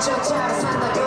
Çöker sen de